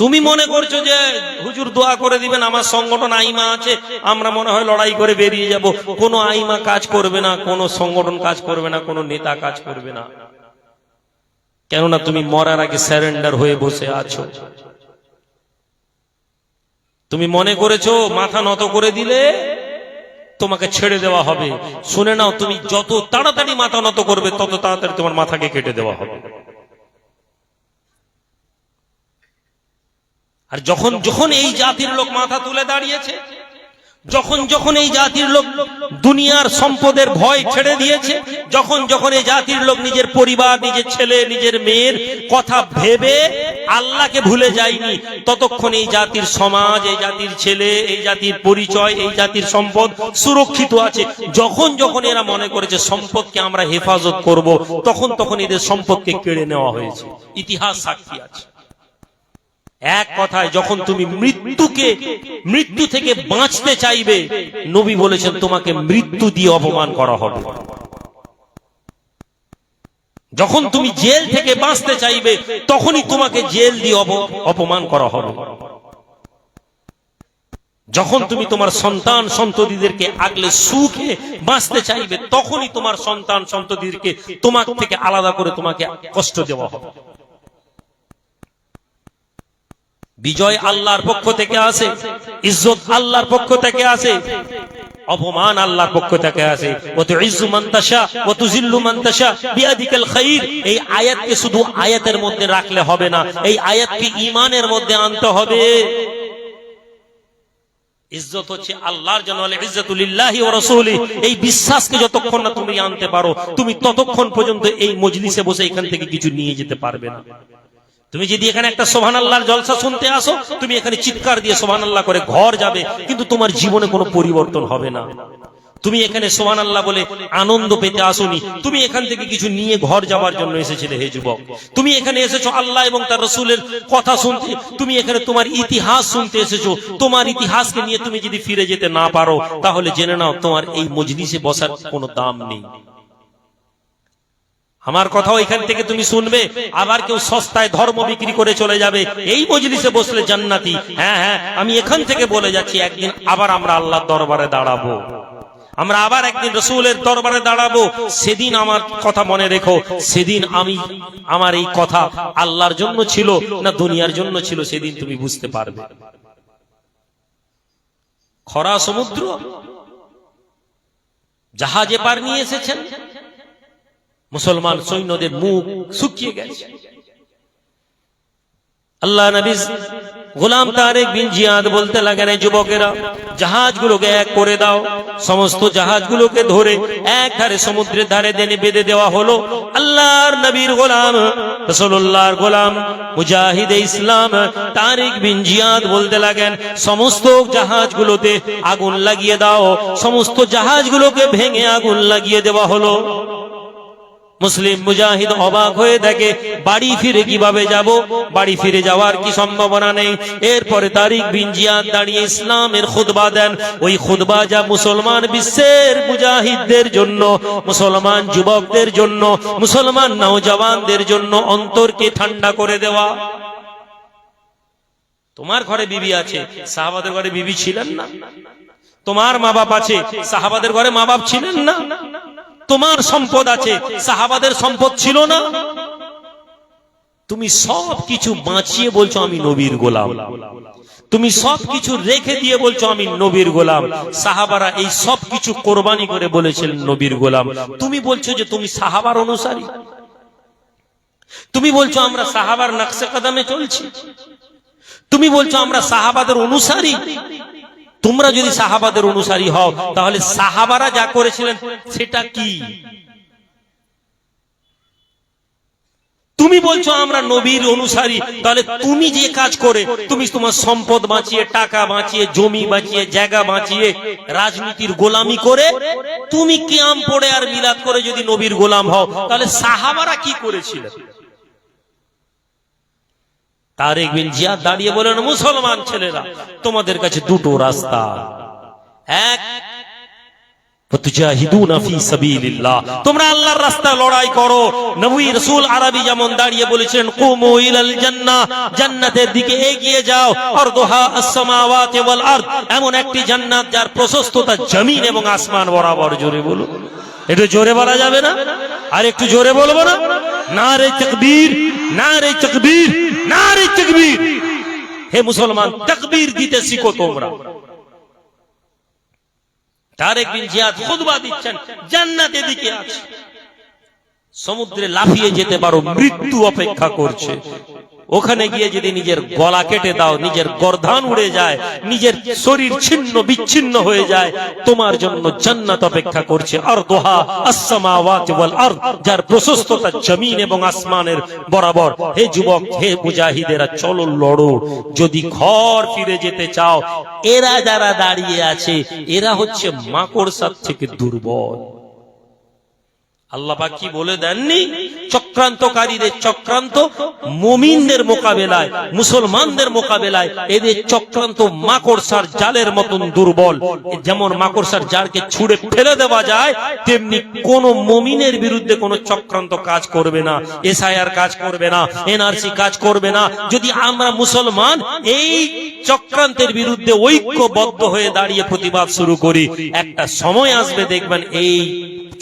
তুমি মনে করছ যে হুজুর দোয়া করে দিবেন, আমার সংগঠন আইমা আছে, আমরা মনে হয় লড়াই করে বেরিয়ে যাব। কোনো আইমা কাজ করবে না, কোনো সংগঠন কাজ করবে না, কোনো নেতা কাজ করবে না। কেননা তুমি মরার আগে স্যারেন্ডার হয়ে বসে আছো। তুমি মনে করেছ মাথা নত করে দিলে তোমাকে ছেড়ে দেওয়া হবে। শুনে নাও, তুমি যত তাড়াতাড়ি মাথা নত করবে, তত তাড়াতাড়ি তোমার মাথাকে কেটে দেওয়া হবে। আর যখন যখন এই জাতির লোক মাথা তুলে দাঁড়িয়েছে যখন যখন এই জাতির লোক দুনিয়ার সম্পদের ভয় ছেড়ে দিয়েছে যখন যখন এই জাতির লোক নিজের পরিবার নিজের ছেলে নিজের মেয়ের কথা ভেবে আল্লাহকে ভুলে যায়নি। ততক্ষণ এই জাতির সমাজ এই জাতির ছেলে এই জাতির পরিচয় এই জাতির সম্পদ সুরক্ষিত আছে। যখন যখন এরা মনে করেছে সম্পদকে আমরা হেফাজত করব তখন তখন এদের সম্পদকে কেড়ে নেওয়া হয়েছে। ইতিহাস সাক্ষী আছে। এক কথায় যখন তুমি মৃত্যুকে, মৃত্যু থেকে বাঁচতে চাইবে, নবী বলেছেন তোমাকে মৃত্যু দিয়ে অপমান করা হবে। যখন তুমি জেল থেকে বাঁচতে চাইবে, তখনই তোমাকে জেল দিয়ে অপমান করা হবে। যখন তুমি তোমার সন্তান সন্ততিদেরকে আগলে সুখে বাঁচতে চাইবে, তখনই তোমার সন্তান সন্ততিদেরকে তোমার থেকে আলাদা করে তোমাকে কষ্ট দেওয়া হবে। বিজয় আল্লাহর পক্ষ থেকে আসে, ইজ্জত আল্লাহর পক্ষ থেকে আসে, অপমান আল্লাহর পক্ষ থেকে আসে। ওতু ইজ্জু মান্তাসা ওতু জিল্লু মান্তাসা বিয়াদিকাল খাইর। এই আয়াতকে শুধু আয়াতের মধ্যে রাখলে হবে না, এই আয়াতকে ইমানের মধ্যে আনতে হবে। ইজ্জত হচ্ছে আল্লাহর জন্য ইজ্জতুলিল্লাহি ওয়া রাসূলি। এই বিশ্বাসকে যতক্ষণ না তুমি আনতে পারো, তুমি ততক্ষণ পর্যন্ত এই মজলিসে বসে এখান থেকে কিছু নিয়ে যেতে পারবে না। তুমি যদি এখানে একটা সোহান আল্লাহর জলসা শুনতে আসো, তুমি এখানে চিৎকার দিয়ে সোহান আল্লাহ করে ঘর যাবে, কিন্তু তোমার জীবনে কোনো পরিবর্তন হবে না। তুমি এখানে সোহান আল্লাহ বলে আনন্দ পেতে আসোনি। তুমি এখান থেকে কিছু নিয়ে ঘর যাওয়ার জন্য এসেছিলে হে যুবক। তুমি এখানে এসেছ আল্লাহ এবং তার রসুলের কথা শুনতে। তুমি এখানে তোমার ইতিহাস শুনতে এসেছ। তোমার ইতিহাসকে নিয়ে তুমি যদি ফিরে যেতে না পারো, তাহলে জেনে নাও তোমার এই মজলিসে বসার কোনো দাম নেই। আমার কথাও এখান থেকে তুমি শুনবে, আবার কেউ সস্তায় ধর্ম বিক্রি করে চলে যাবে। এই মজলিসে বসলে জান্নাতি। হ্যাঁ হ্যাঁ আমি এখান থেকে বলে যাচ্ছি, একদিন আবার আমরা আল্লাহর দরবারে দাঁড়াবো। আমরা আবার একদিন রসুলের দরবারে দাঁড়াবো। সেদিন আমার কথা মনে রেখো, সেদিন আমি, আমার এই কথা আল্লাহর জন্য ছিল না দুনিয়ার জন্য ছিল, সেদিন তুমি বুঝতে পারবে। খরা সমুদ্র, জাহাজে পার নিয়ে এসেছেন। মুসলমান সৈন্যদের মুখ শুকিয়ে গেছে। আল্লাহ নবী গোলাম তারেক বিন জিয়াদ বলতে লাগেন যুবকেরা, জাহাজগুলোকে এক করে দাও। সমস্ত জাহাজগুলোকে ধরে এক ধারে সমুদ্রের ধারে দেনে বেঁধে দেওয়া হলো। আল্লাহর নবীর গোলাম রসুল্লাহর গোলাম মুজাহিদে ইসলাম তারিক বিন জিয়াদ বলতে লাগেন, সমস্ত জাহাজগুলোতে আগুন লাগিয়ে দাও। সমস্ত জাহাজগুলোকে ভেঙে আগুন লাগিয়ে দেওয়া হলো। মুসলিম মুজাহিদ অবাক হয়ে থাকে বাড়ি ফিরে কীভাবে যাব? বাড়ি ফিরে যাওয়ার কি সম্ভাবনা নেই? এরপরে তারিক বিন জিয়াদ দাঁড়িয়ে ইসলামের খুদবা দেন। ওই খুতবা যা মুসলমান বিশ্বের মুজাহিদদের জন্য, মুসলমান যুবকদের জন্য, মুসলমান নওজওয়ানদের জন্য অন্তরকে ঠান্ডা করে দেওয়া। তোমার ঘরে বিবি আছে, সাহাবাদের ঘরে বিবি ছিলেন না? তোমার মা বাপ আছে, সাহাবাদের ঘরে মা বাপ ছিলেন না? তোমার সম্পদ আছে। সাহাবাদের সম্পদ ছিল না। তুমি সব কিছু বাঁচিয়ে বলছো আমি নবীর গোলাম। তুমি সব কিছু রেখে দিয়ে বলছো আমি নবীর গোলাম। সাহাবারা এই সব কিছু কোরবানি করে বলেছিলেন নবীর গোলাম। তুমি বলছো যে তুমি সাহাবার অনুসারী। তুমি বলছো আমরা সাহাবার নকশে কদমে চলছি। তুমি বলছো আমরা সাহাবাদের অনুসারী। তোমরা যদি সাহাবাদের অনুসারী হও, তাহলে সাহাবারা যা করেছিলেন, সেটা কি? তুমি বলছো আমরা নবীর অনুসারী, তাহলে তুমি যে কাজ করে, তুমি তোমার সম্পদ বাঁচিয়ে, টাকা বাঁচিয়ে, জমি বাঁচিয়ে, জায়গা বাঁচিয়ে, রাজনীতির গোলামি করে, তুমি কিয়াম পড়ে আর মিলাদ করে যদি নবীর গোলাম হও, তাহলে সাহাবারা কি করেছিলেন? তারেক বিন জিয়াদ দাঁড়িয়ে বলেন, মুসলমান ছেলেরা, তোমাদের কাছে দুটো রাস্তা। এক এমন একটি জান্নাত যার প্রশস্ততা জমিন এবং আসমান বরাবর, জোরে বলুন। একটু জোরে বলা যাবে না? আর একটু জোরে বলব না? নারে না রে তাকবীর নারে তাকবীর। হে মুসলমান, তাকবীর দিতে শিখো তোমরা। তারেক বিন জিয়াদ খুতবা দিচ্ছেন, জান্নাতের দিকে আছে। সমুদ্রে লাফিয়ে যেতে পারো, মৃত্যু অপেক্ষা করছে। ওখানে গিয়ে যদি নিজের গলা কেটে দাও, নিজের গর্ধান উড়ে যায়, নিজের শরীর ছিন্ন বিচ্ছিন্ন হয়ে যায়, তোমার জন্য জান্নাত অপেক্ষা করছে আর দোহা আসসামাওয়াতি ওয়াল আরদ, যার প্রশস্ততা জমিন এবং আসমানের বরাবর। হে যুবক, হে মুজাহিদেরা, চলো লড়ো। যদি ঘর ফিরে যেতে চাও, এরা যারা দাঁড়িয়ে আছে, এরা হচ্ছে মাকড়সার থেকে দুর্বল। আল্লাহ কি বলে দেননি? চক্রান্তকারীদের চক্রান্ত, মুমিনদের মোকাবেলায়, মুসলমানদের মোকাবেলায়, এদের চক্রান্ত মাকড়সার জালের মতন দুর্বল। যেমন মাকড়সার জালকে ছুঁড়ে ফেলে দেওয়া যায়, তেমনি কোন মুমিনের বিরুদ্ধে কোন চক্রান্ত কাজ করবে না, এসআইআর কাজ করবে না, এনআরসি কাজ করবে না। যদি আমরা মুসলমান এই চক্রান্তের বিরুদ্ধে ঐক্যবদ্ধ হয়ে দাঁড়িয়ে প্রতিবাদ শুরু করি, একটা সময় আসবে দেখবেন এই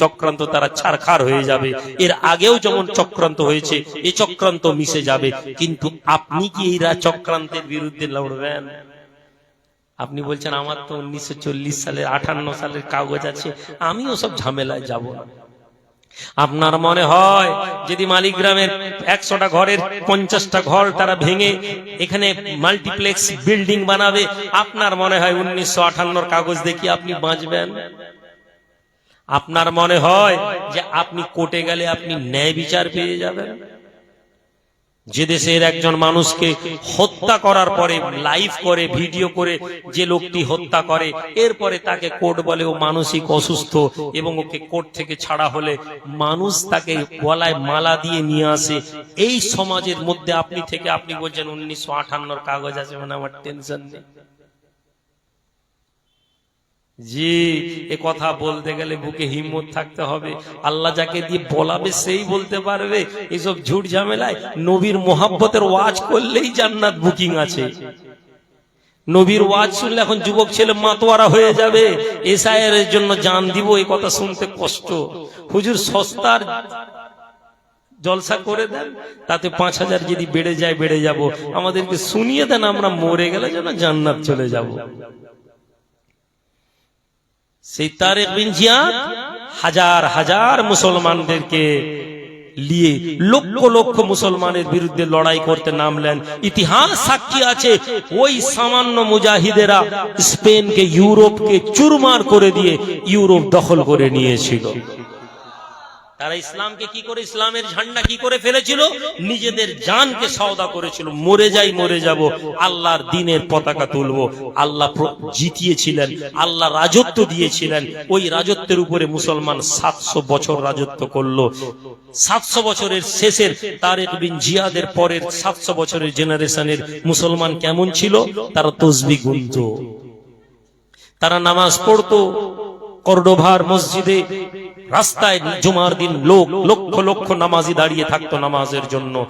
চক্রান্ত তারা ছারখার হয়ে যাবে। এর আগেও যেমন চক্রান্ত হয়েছে এই চক্রান্ত মিশে যাবে। কিন্তু আপনি কি এইরা চক্রান্তের বিরুদ্ধে লড়বেন? আপনি বলছেন, আমার তো উনিশশো চল্লিশ সালের, আঠান্ন সালের কাগজ আছে, আমিও সব ঝামেলায় যাব। আপনার মনে হয়, যদি মালিগ্রামের একশোটা ঘরের পঞ্চাশটা ঘর তারা ভেঙে এখানে মাল্টিপ্লেক্স বিল্ডিং বানাবে, আপনার মনে হয় উনিশশো আঠান্নর কাগজ দেখি আপনি বাঁচবেন? আপনার মনে হয় যে আপনি কোর্টে গেলে আপনি ন্যায় বিচার পেয়ে যাবেন? যে দেশের একজন মানুষকে হত্যা করার পরে লাইভ করে ভিডিও করে যে লোকটি হত্যা করে, এরপরে তাকে কোর্ট বলে ও মানসিক অসুস্থ এবং ওকে কোর্ট থেকে ছাড়া হলে মানুষ তাকে গলায় মালা দিয়ে নিয়ে আসে। এই সমাজের মধ্যে আপনি থেকে আপনি বলছেন, উনিশশো আঠান্নর কাগজ আছে মানে আমার টেনশন নেই। জি, এ কথা বলতে গেলে বুকে হিম্মত থাকতে হবে। আল্লাহ যাকে দিয়ে বলাবে সেই বলতে পারবে। এসব ঝুট ঝামেলায় নবীর মোহাব্বতের ওয়াজ করলেই জান্নাত বুকিং আছে। নবীর ওয়াজ শুনলে এখন যুবক ছেলে মাতোয়ারা হয়ে যাবে। এসআইয়ের জন্য জান দিব এই কথা শুনতে কষ্ট। হুজুর সস্তার জলসা করে দেন, তাতে পাঁচ হাজার যদি বেড়ে যায়, বেড়ে যাব। আমাদেরকে শুনিয়ে দেন, আমরা মরে গেলে যেন জান্নাত চলে যাব। সেই তারেক বিন জিয়াদ হাজার হাজার মুসলমানদেরকে নিয়ে লক্ষ লক্ষ মুসলমানের বিরুদ্ধে লড়াই করতে নামলেন। ইতিহাস সাক্ষী আছে, ওই সামান্য মুজাহিদেরা স্পেনকে, ইউরোপকে চুরমার করে দিয়ে ইউরোপ দখল করে নিয়েছিল। তারা ইসলামকে কি করে, ইসলামের ঝান্ডা কি করে ফেলেছিল? নিজেদের জানকে সওদা করেছিল। মরে যাই, মরে যাব, আল্লাহর দিনের পতাকা তুলবো। আল্লাহ জিতিয়েছিলেন, আল্লাহ রাজত্ব দিয়েছিলেন। ওই রাজত্বের উপরে মুসলমান সাতশো বছর রাজত্ব করল। সাতশো বছরের শেষের তারেক বিন জিয়াদের পরের সাতশো বছরের জেনারেশনের মুসলমান কেমন ছিল? তারা তসবি গুনত। তারা নামাজ পড়তো। কর্ডোভার মসজিদে রাস্তায় জুমার দিন লোক, লক্ষ লক্ষ নামাজি দাঁড়িয়ে থাকতো নামাজের জন্য।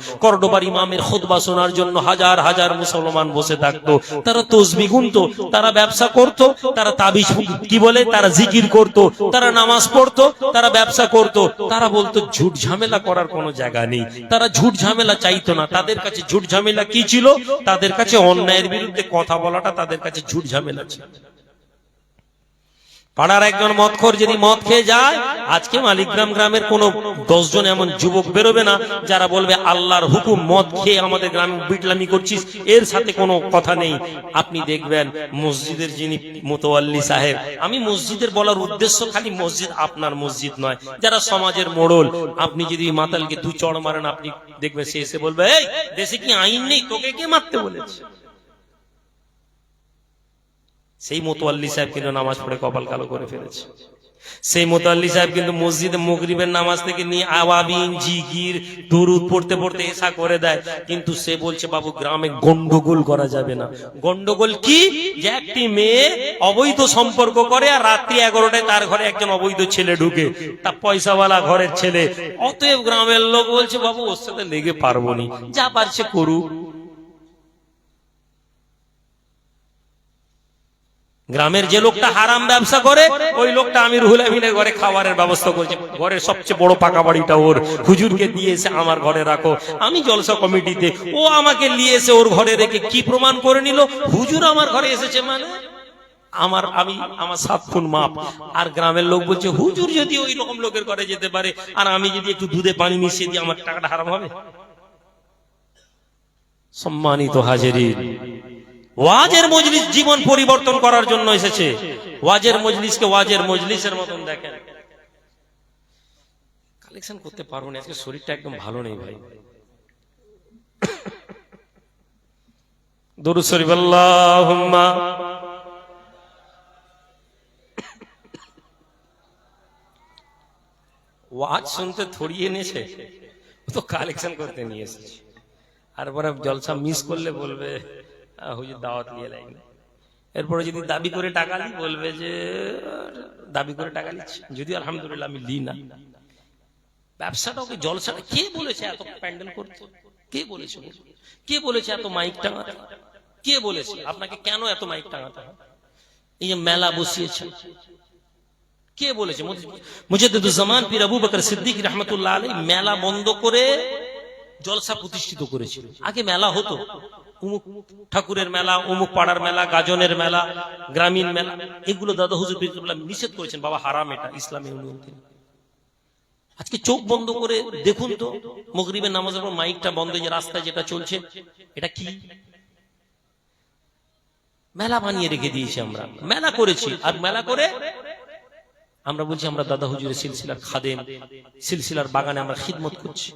ইমামের শোনার জন্য হাজার হাজার মুসলমান বসে থাকতো। তারা তসবি গুনতো, তারা ব্যবসা করত, তারা তাবিজ কি বলে? তারা জিকির করত, তারা নামাজ পড়তো, তারা ব্যবসা করত। তারা বলতো, ঝুট ঝামেলা করার কোনো জায়গা নেই। তারা ঝুট ঝামেলা চাইতো না। তাদের কাছে ঝুট ঝামেলা কি ছিল? তাদের কাছে অন্যায়ের বিরুদ্ধে কথা বলাটা তাদের কাছে ঝুট ঝামেলা ছিল। পাড়ার একজন মদখোর যদি মদ খেয়ে যায়, আজকে মালিকগ্রাম গ্রামের কোন দশজন এমন যুবক বেরোবে না, যারা বলবে, আল্লাহর হুকুম, মদ খেয়ে আমাদের গ্রামে বিটলামি করছিস। এর সাথে কোনো কথা নেই। আপনি দেখবেন মসজিদের যিনি মোতোয়াল্লি সাহেব, আমি মসজিদের বলার উদ্দেশ্য খালি মসজিদ আপনার মসজিদ নয়, যারা সমাজের মোড়ল। আপনি যদি মাতালকে দু চড় মারেন, আপনি দেখবেন সে এসে বলবে, এই, দেশে কি আইন নেই? তোকে কে মারতে বলেছে? সেই মোতোয়াল্লি সাহেব কিন্তু নামাজ পড়ে কপাল কালো করে ফেলেছে। সেই মোতাল্লি সাহেব কিন্তু মসজিদে মগরিবের নামাজ থেকে নিয়ে আওয়াবিন জিগির দুরুদ পড়তে পড়তে এসা করে দেয়। কিন্তু সে বলছে, বাবু, গ্রামে গন্ডগোল করা যাবে না। গন্ডগোল কি? যে একটি মেয়ে অবৈধ সম্পর্ক করে আর রাত্রি এগারোটায় তার ঘরে একজন অবৈধ ছেলে ঢুকে। তা পয়সাওয়ালা ঘরের ছেলে। অতএব গ্রামের লোক বলছে, বাবু, ওর সাথে লেগে পারব নি। যা পারছে করুক। গ্রামের যে লোকটা হারাম ব্যবসা করে, ওই লোকটা আমি রুহুল ঘরে খাবারের ব্যবস্থা করছি। ঘরের সবচেয়ে বড় পাকা বাড়িটা ওর। হুজুরকে দিয়ে এসে আমার ঘরে রাখো। আমি জলসা কমিটিতে, ও আমাকে নিয়ে এসে ওর ঘরে রেখে কি প্রমাণ করে নিল? হুজুর আমার ঘরে এসেছে মানে? আমার, আমি, আমার সাত খুন মাপ। আর গ্রামের লোক বলছে, হুজুর যদি ওই রকম লোকের ঘরে যেতে পারে, আর আমি যদি একটু দুধে পানি মিশিয়ে দিই, আমার টাকাটা হারাম হবে? সম্মানিত হাজেরিন ওয়াজের মজলিস জীবন পরিবর্তন করার জন্য এসেছে। ওয়াজের মজলিসকে ওয়াজের মজলিসের মতন দেখেন। কালেকশন করতে পারব না আজকে শরীরটা একদম ভালো নেই ভাই। দরুদ শরীফ আল্লাহুম্মা। ওয়াজ শুনতে থড়িয়ে এনেছে তো কালেকশন করতে নিয়ে এসেছে। আর পরে জলসা মিস করলে বলবে। হুজুর দাওয়াত নিয়ে লাইন এরপরে যদি দাবি করে টাকা লি বলবে যে দাবি করে টাকা লিচ্ছি যদি আলহামদুলিল্লাহ আমি লি না। ব্যবসাটা ওকে জলসাটা কে বলেছে এত প্যান্ডেল করতে? কে বলেছে? কে বলেছে এত মাইক টাঙাতে? কে বলেছে? আপনাকে কেন এত মাইক টাঙাতে এই যে মেলা বসিয়েছে। কে বলেছে? মুজাদ্দিদুজ্জামান পীর আবু বকর সিদ্দিক রহমতুল্লাহ আলী মেলা বন্ধ করে জলসা প্রতিষ্ঠিত করেছিল। আগে মেলা হতো। উমুক ঠাকুরের মেলা, উমুক পাড়ার মেলা, গাজনের মেলা, গ্রামীণ মেলা, এগুলো দাদা হুজুর বিরুল্লাহ নিষেধ করেছেন, বাবা হারাম এটা, ইসলামী অনুমতি আজকে চোখ বন্ধ করে দেখুন তো, মগরিবের নামাজের পর মাইকটা বন্ধ যে রাস্তায় যেটা চলছে, এটা কি? মেলা বানিয়ে রেখে দিয়েছি আমরা, মেলা করেছি, আর মেলা করে আমরা বলছি, আমরা দাদা হুজুরের সিলসিলার খাদেম, সিলসিলার বাগানে আমরা খিদমত করছি।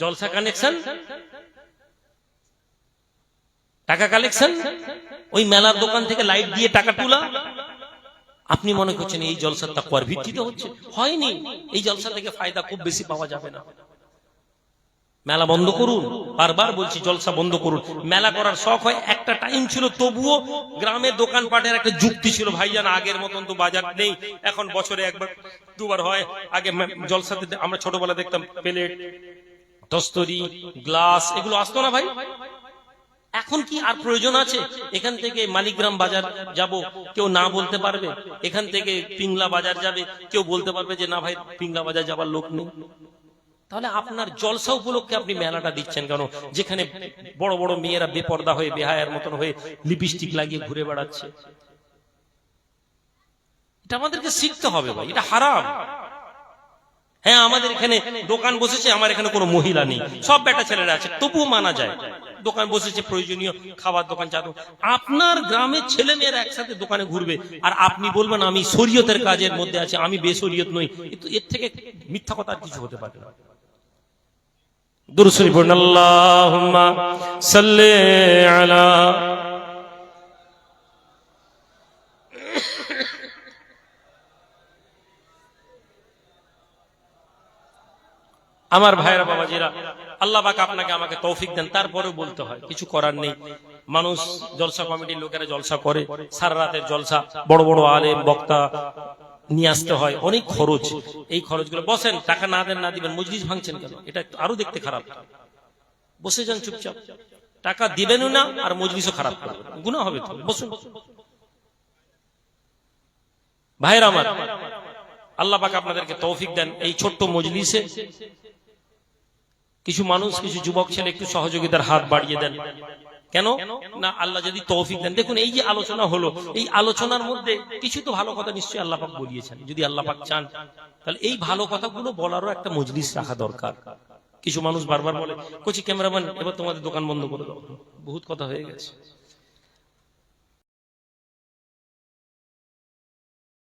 জলসা কানেকশন? টাকা কালেকশন? ওই মেলার দোকান থেকে লাইট দিয়ে টাকা তোলা? আপনি মনে করছেন এই জলসার তাকুয়ার ভিত্তিতে হচ্ছে? হয়নি। এই জলসা থেকে ফায়দা খুব বেশি পাওয়া যাবে না। মেলা বন্ধ করুন। বারবার বলছি, জলসা বন্ধ করুন। মেলা করার শখ হয়, একটা টাইম ছিল, তবুও গ্রামের দোকানপাটের একটা যুক্তি ছিল, ভাইজান, আগের মতন তো বাজার নেই। এখন বছরে একবার, দুবার হয়। আগে জলসাতে আমরা ছোটবেলা দেখতাম, প্লেট দস্তরি, গ্লাস, এগুলো আসতো না ভাই? এখন কি আর প্রয়োজন আছে? এখান থেকে মালিকগ্রাম বাজার যাব, কেউ না বলতে পারবে। এখান থেকে পিংলা বাজার যাবে, কেউ বলতে পারবে যে, না ভাই, পিংলা বাজার যাবার লোক নেই। তাহলে আপনার জলসা উপলক্ষে আপনি মেলাটা দিচ্ছেন কেন? যেখানে বড় বড় মেয়েরা বেপর্দা হয়ে, বেহায়ার মতন হয়ে লিপস্টিক লাগিয়ে ঘুরে বেড়াচ্ছে। এটা আমাদেরকে শিখতে হবে ভাই, এটা হারাম। হ্যাঁ আমাদের এখানে দোকান বসেছে, আমার এখানে কোনো মহিলা নেই। সব বেটা ছেলেরা আছে, তবুও মানা যায়। দোকান বসেছে, প্রয়োজনীয় খাবার, দোকান চাদর আপনার গ্রামের ছেলে মেয়েরা একসাথে দোকানে ঘুরবে, আর আপনি বলবেন, আমি শরীয়তের কাজের মধ্যে আছি, আমি বেশরীয়ত নই। কিন্তু এর থেকে মিথ্যা কথা আর কিছু হতে পারে না। আল্লাহুম্মা সাল্লি আলা আমার ভাইরা বাবাজিরা, আল্লাহ পাক আপনাকে আমাকে তৌফিক দেন। তারপরেও বলতে হয়, কিছু করার নেই। মানুষ জলসা কমিটির লোকেরা জলসা করে, সারা রাতের জলসা, বড় বড় আলেম, বক্তা নিয়ে আসতে হয়। অনেক খরচ। এই খরচগুলো, বসেন, টাকা না দেন, না দিবেন, মজলিস ভাঙছেন কেন? এটা আরও দেখতে খারাপ। বসে যান চুপচাপ। টাকা দিবেনও না, আর মজলিসও খারাপ। গুণা হবে তো, বসুন। ভাইরা আমার, আল্লাহ পাক আপনাদেরকে তৌফিক দেন। এই ছোট্ট মজলিসে কিছু মানুষ, কিছু যুবক ছেলে একটু সহযোগিতার হাত বাড়িয়ে দেন। কেন? না, আল্লাহ যদি তৌফিক দেন। দেখুন, এই যে আলোচনা হলো, এই আলোচনার মধ্যে কিছু তো ভালো কথা নিশ্চয়ই আল্লাহ পাক বলিয়েছেন। যদি আল্লাহ পাক চান, তাহলে এই ভালো কথাগুলো বলারও একটা মজলিস রাখা দরকার। কিছু মানুষ বারবার বলে, কচি ক্যামেরাম্যান, এবার তোমাদের দোকান বন্ধ করে দাও। বহুত কথা হয়ে গেছে।